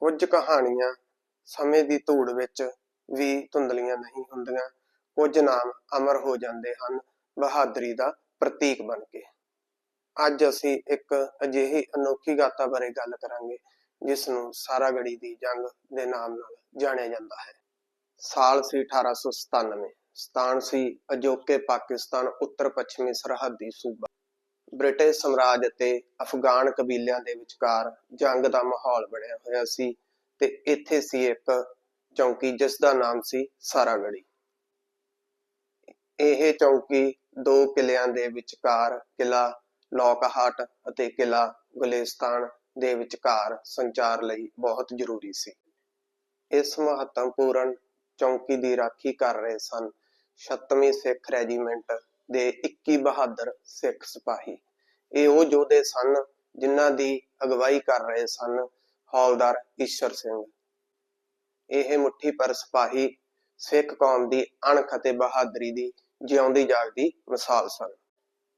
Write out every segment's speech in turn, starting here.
ਕੁਝ ਕਹਾਣੀਆਂ ਸਮੇਂ ਦੀ ਧੂੜ ਵਿੱਚ ਵੀ ਧੁੰਦਲੀਆਂ ਨਹੀਂ ਹੁੰਦੀਆਂ, ਕੁਝ ਨਾਮ ਅਮਰ ਹੋ ਜਾਂਦੇ ਹਨ, ਬਹਾਦਰੀ ਦਾ ਪ੍ਰਤੀਕ ਬਣ ਕੇ। ਅੱਜ ਅਸੀਂ ਇੱਕ ਅਜਿਹੀ ਅਨੋਖੀ ਗਾਥਾ ਬਾਰੇ ਗੱਲ ਕਰਾਂਗੇ, ਜਿਸ ਨੂੰ ਸਾਰਾਗੜੀ ਦੀ ਜੰਗ ਦੇ ਨਾਮ ਨਾਲ ਜਾਣਿਆ ਜਾਂਦਾ ਹੈ। ਸਾਲ ਸੀ 1897 ਸਥਾਨ ਸੀ ਅਜੋਕੇ ਪਾਕਿਸਤਾਨ ਉੱਤਰ ਪੱਛਮੀ ਸਰਹੱਦੀ ਸੂਬਾ। ਬ੍ਰਿਟਿਸ਼ ਸਮਰਾਜ ਅਤੇ ਅਫਗਾਨ ਕਬੀਲਿਆਂ ਦੇ ਵਿਚਕਾਰ ਜੰਗ ਦਾ ਮਾਹੌਲ ਬਣਿਆ ਹੋਇਆ ਸੀ ਤੇ ਇੱਥੇ ਸੀ ਇੱਕ ਚੌਂਕੀ ਜਿਸ ਦਾ ਨਾਮ ਸੀ ਸਾਰਾਗੜੀ। ਇਹ ਚੌਂਕੀ ਦੋ ਕਿਲਿਆਂ ਦੇ ਵਿਚਕਾਰ ਕਿਲਾ ਲੋਕਹਾਟ ਅਤੇ ਕਿਲਾ ਗੁਲਿਸਤਾਨ ਦੇ ਵਿਚਕਾਰ ਸੰਚਾਰ ਲਈ ਬਹੁਤ ਜ਼ਰੂਰੀ ਸੀ। ਇਸ ਮਹੱਤਵਪੂਰਨ ਚੌਂਕੀ ਦੀ ਰਾਖੀ ਕਰ ਰਹੇ ਸਨ 7ਵੀਂ ਸਿੱਖ ਰੈਜੀਮੈਂਟ ਦੇ 21 ਬਹਾਦਰ ਸਿੱਖ ਸਿਪਾਹੀ। ਇਹ ਉਹ ਯੋਧੇ ਸਨ ਜਿਨ੍ਹਾਂ ਦੀ ਅਗਵਾਈ ਕਰ ਰਹੇ ਸਨ, ਹੌਲਦਾਰ ਈਸ਼ਰ ਸਿੰਘ। ਇਹ ਮੁੱਠੀ ਪਰ ਸਿਪਾਹੀ ਸਿੱਖ ਕੌਮ ਦੀ ਅਣਖ ਅਤੇ ਬਹਾਦਰੀ ਦੀ ਜਿਉਂਦੀ ਜਾਗਦੀ ਮਿਸਾਲ ਸਨ।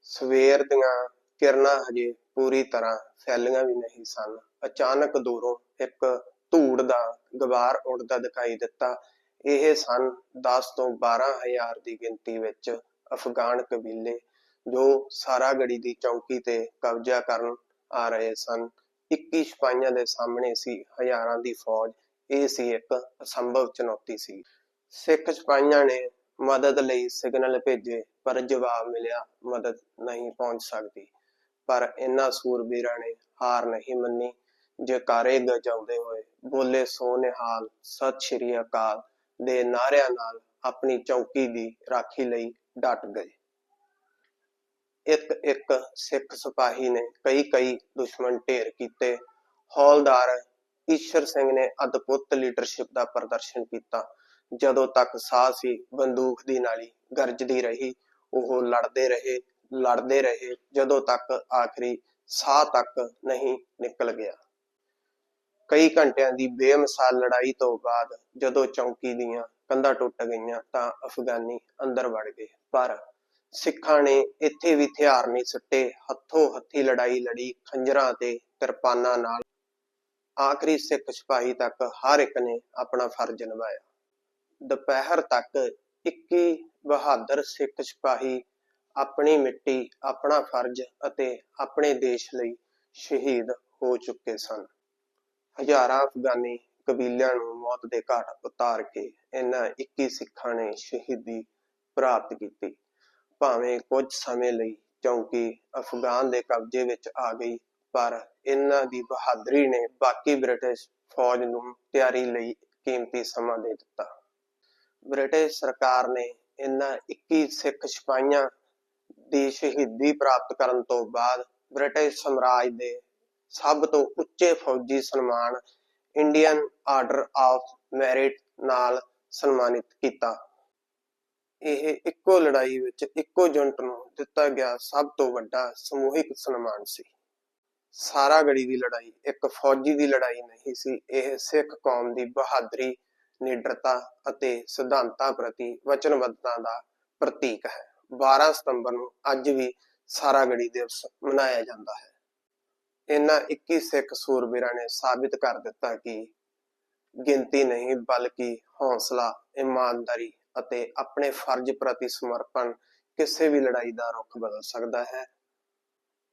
ਸਵੇਰ ਦੀਆਂ ਕਿਰਨਾਂ ਹਜੇ ਪੂਰੀ ਤਰ੍ਹਾਂ ਫੈਲੀਆਂ ਵੀ ਨਹੀਂ ਸਨ। ਅਚਾਨਕ ਦੂਰੋਂ ਇੱਕ ਧੂੜ ਦਾ ਗਵਾਰ ਉੱਡਦਾ ਦਿਖਾਈ ਦਿੱਤਾ। ਇਹ ਸਨ 10 ਤੋਂ 12 ਹਜ਼ਾਰ ਦੀ ਗਿਣਤੀ ਵਿੱਚ ਅਫਗਾਨ ਕਬੀਲੇ ਜੋ ਸਾਰਾਗੜੀ ਦੀ ਚੌਕੀ ਤੇ ਕਬਜ਼ਾ ਕਰਨ ਆ ਰਹੇ ਸਨ। 21 ਸਿਪਾਹੀਆਂ ਦੇ ਸਾਹਮਣੇ ਸੀ, ਹਜ਼ਾਰਾਂ ਦੀ ਫੌਜ। ਇਹ ਸੀ ਇੱਕ ਅਸੰਭਵ ਚੁਣੌਤੀ ਸੀ। ਸਿੱਖ ਸਿਪਾਹੀਆਂ ਨੇ ਮਦਦ ਲਈ ਸਿਗਨਲ ਭੇਜੇ, ਪਰ ਜਵਾਬ ਮਿਲਿਆ, ਮਦਦ ਨਹੀਂ ਪਹੁੰਚ ਸਕਦੀ। ਪਰ ਇਨ੍ਹਾਂ ਸੂਰਬੀਰਾਂ ਨੇ ਹਾਰ ਨਹੀਂ ਮੰਨੀ। ਜਕਾਰੇ ਗਜਾਉਂਦੇ ਹੋਏ ਬੋਲੇ ਸੋ ਨਿਹਾਲ ਸਤਿ ਸ਼੍ਰੀ ਅਕਾਲ ਦੇ ਨਾਰਿਆਂ ਨਾਲ ਆਪਣੀ ਚੌਕੀ ਦੀ ਰਾਖੀ ਲਈ ਡਟ ਗਏ। ਇੱਕ ਇੱਕ ਸਿੱਖ ਸਿਪਾਹੀ ਨੇ ਕਈ ਕਈ ਦੁਸ਼ਮਣ ਢੇਰ ਕੀਤੇ। ਹੌਲਦਾਰ ਈਸ਼ਰ ਸਿੰਘ ਨੇ ਅਦਭੁਤ ਲੀਡਰਸ਼ਿਪ ਦਾ ਪ੍ਰਦਰਸ਼ਨ ਕੀਤਾ। ਜਦੋਂ ਤੱਕ ਸਾਹ ਸੀ, ਬੰਦੂਕ ਦੀ ਨਾਲੀ ਗਰਜਦੀ ਰਹੀ, ਉਹ ਲੜਦੇ ਰਹੇ ਲੜਦੇ ਰਹੇ, ਜਦੋਂ ਤੱਕ ਆਖਰੀ ਸਾਹ ਤੱਕ ਨਹੀਂ ਨਿਕਲ ਗਿਆ। ਕਈ ਘੰਟਿਆਂ ਦੀ ਬੇਮਿਸਾਲ ਲੜਾਈ ਤੋਂ ਬਾਅਦ ਜਦੋਂ ਚੌਂਕੀ ਦੀਆਂ ਕੰਧਾਂ ਟੁੱਟ ਗਈਆਂ ਤਾਂ ਅਫਗਾਨੀ ਅੰਦਰ ਵੜ ਗਏ। ਪਰ ਸਿੱਖਾਂ ਨੇ ਇੱਥੇ ਵੀ ਹਥਿਆਰ ਨਹੀਂ ਸੁੱਟੇ। ਹੱਥੋਂ ਹੱਥੀ ਲੜਾਈ ਲੜੀ, ਖੰਜਰਾਂ ਤੇ ਕਿਰਪਾਨਾਂ ਨਾਲ ਆਖਰੀ ਸਿੱਖ ਸਿਪਾਹੀ ਤੱਕ ਹਰ ਇੱਕ ਨੇ ਆਪਣਾ ਫਰਜ਼ ਨਿਭਾਇਆ। ਦੁਪਹਿਰ ਤੱਕ 21 ਬਹਾਦਰ ਸਿੱਖ ਸਿਪਾਹੀ ਆਪਣੀ ਮਿੱਟੀ, ਆਪਣਾ ਫਰਜ਼ ਅਤੇ ਆਪਣੇ ਦੇਸ਼ ਲਈ ਸ਼ਹੀਦ ਹੋ ਚੁੱਕੇ ਸਨ। ਹਜ਼ਾਰਾਂ ਅਫਗਾਨੀ ਕਬੀਲਿਆਂ ਨੂੰ ਮੌਤ ਦੇ ਘਾਟ ਉਤਾਰ ਕੇ ਇਹਨਾਂ 21 ਸਿੱਖਾਂ ਨੇ ਸ਼ਹੀਦੀ ਪ੍ਰਾਪਤ ਕੀਤੀ। ਭਾਵੇਂ ਕੁਝ ਸਮੇਂ ਲਈ ਚੌਂਕੀ ਅਫਗਾਨ ਦੇ ਕਬਜ਼ੇ ਵਿੱਚ ਆ ਗਈ, ਪਰ ਇਹਨਾਂ ਦੀ ਬਹਾਦਰੀ ਨੇ ਬਾਕੀ ਬ੍ਰਿਟਿਸ਼ ਫੌਜ ਨੂੰ ਤਿਆਰੀ ਲਈ ਕੀਮਤੀ ਸਮਾਂ ਦੇ ਦਿੱਤਾ। ਬ੍ਰਿਟਿਸ਼ ਸਰਕਾਰ ਨੇ ਇਹਨਾਂ 21 ਸਿੱਖ ਸਿਪਾਹੀਆਂ ਦੀ ਸ਼ਹੀਦੀ ਪ੍ਰਾਪਤ ਕਰਨ ਤੋਂ ਬਾਅਦ ਬ੍ਰਿਟਿਸ਼ ਸਮਰਾਜ ਦੇ ਸਭ ਤੋਂ ਉੱਚੇ ਫੌਜੀ ਸਨਮਾਨ, ਇੰਡੀਅਨ ਆਰਡਰ ਆਫ ਮੈਰਿਟ ਨਾਲ ਸਨਮਾਨਿਤ ਕੀਤਾ। ਇਹ ਇੱਕੋ ਲੜਾਈ ਵਿੱਚ ਇੱਕੋ ਯੂਨਿਟ ਨੂੰ ਦਿੱਤਾ ਗਿਆ ਸਭ ਤੋਂ ਵੱਡਾ ਸਮੂਹਿਕ ਸਨਮਾਨ ਸੀ। ਸਾਰਾਗੜੀ ਦੀ ਲੜਾਈ ਇੱਕ ਫੌਜੀ ਦੀ ਲੜਾਈ ਨਹੀਂ ਸੀ, ਇਹ ਸਿੱਖ ਕੌਮ ਦੀ ਬਹਾਦਰੀ, ਨਿਡਰਤਾ ਅਤੇ ਸਿਧਾਂਤਾਂ ਪ੍ਰਤੀ ਵਚਨਬੱਧਤਾ ਦਾ ਪ੍ਰਤੀਕ ਹੈ। 12 ਸਤੰਬਰ ਨੂੰ ਅੱਜ ਵੀ ਸਾਰਾ ਗੜੀ ਦਿਵਸ ਮਨਾਇਆ ਜਾਂਦਾ ਹੈ। ਇਹਨਾਂ 21 ਸਿੱਖ ਸੂਰਬੀਰਾਂ ਨੇ ਸਾਬਿਤ ਕਰ ਦਿੱਤਾ ਕਿ ਗਿਣਤੀ ਨਹੀਂ ਬਲਕਿ ਹੌਸਲਾ, ਇਮਾਨਦਾਰੀ ਅਤੇ ਆਪਣੇ ਫਰਜ਼ ਪ੍ਰਤੀ ਸਮਰਪਣ ਕਿਸੇ ਵੀ ਲੜਾਈ ਦਾ ਰੁਖ ਬਦਲ ਸਕਦਾ ਹੈ।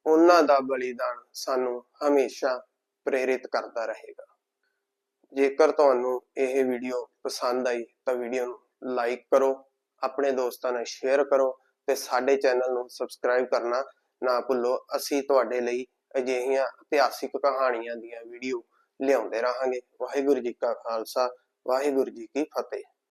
ਉਹਨਾਂ ਦਾ ਬਲੀਦਾਨ ਸਾਨੂੰ ਹਮੇਸ਼ਾ ਪ੍ਰੇਰਿਤ ਕਰਦਾ ਰਹੇਗਾ। ਜੇਕਰ ਤੁਹਾਨੂੰ ਇਹ ਵੀਡੀਓ ਪਸੰਦ ਆਈ ਤਾਂ ਵੀਡੀਓ ਨੂੰ ਲਾਈਕ ਕਰੋ, ਆਪਣੇ ਦੋਸਤਾਂ ਨਾਲ ਸ਼ੇਅਰ ਕਰੋ ਤੇ ਸਾਡੇ ਚੈਨਲ ਨੂੰ ਸਬਸਕ੍ਰਾਈਬ ਕਰਨਾ ਨਾ ਭੁੱਲੋ। ਅਸੀਂ ਤੁਹਾਡੇ ਲਈ ਅਜਿਹੀਆਂ ਇਤਿਹਾਸਿਕ ਕਹਾਣੀਆਂ ਦੀਆਂ ਵੀਡੀਓ ਲਿਆਉਂਦੇ ਰਹਾਂਗੇ। ਵਾਹਿਗੁਰੂ ਜੀ ਕਾ ਖਾਲਸਾ, ਵਾਹਿਗੁਰੂ ਜੀ ਕੀ ਫਤਿਹ।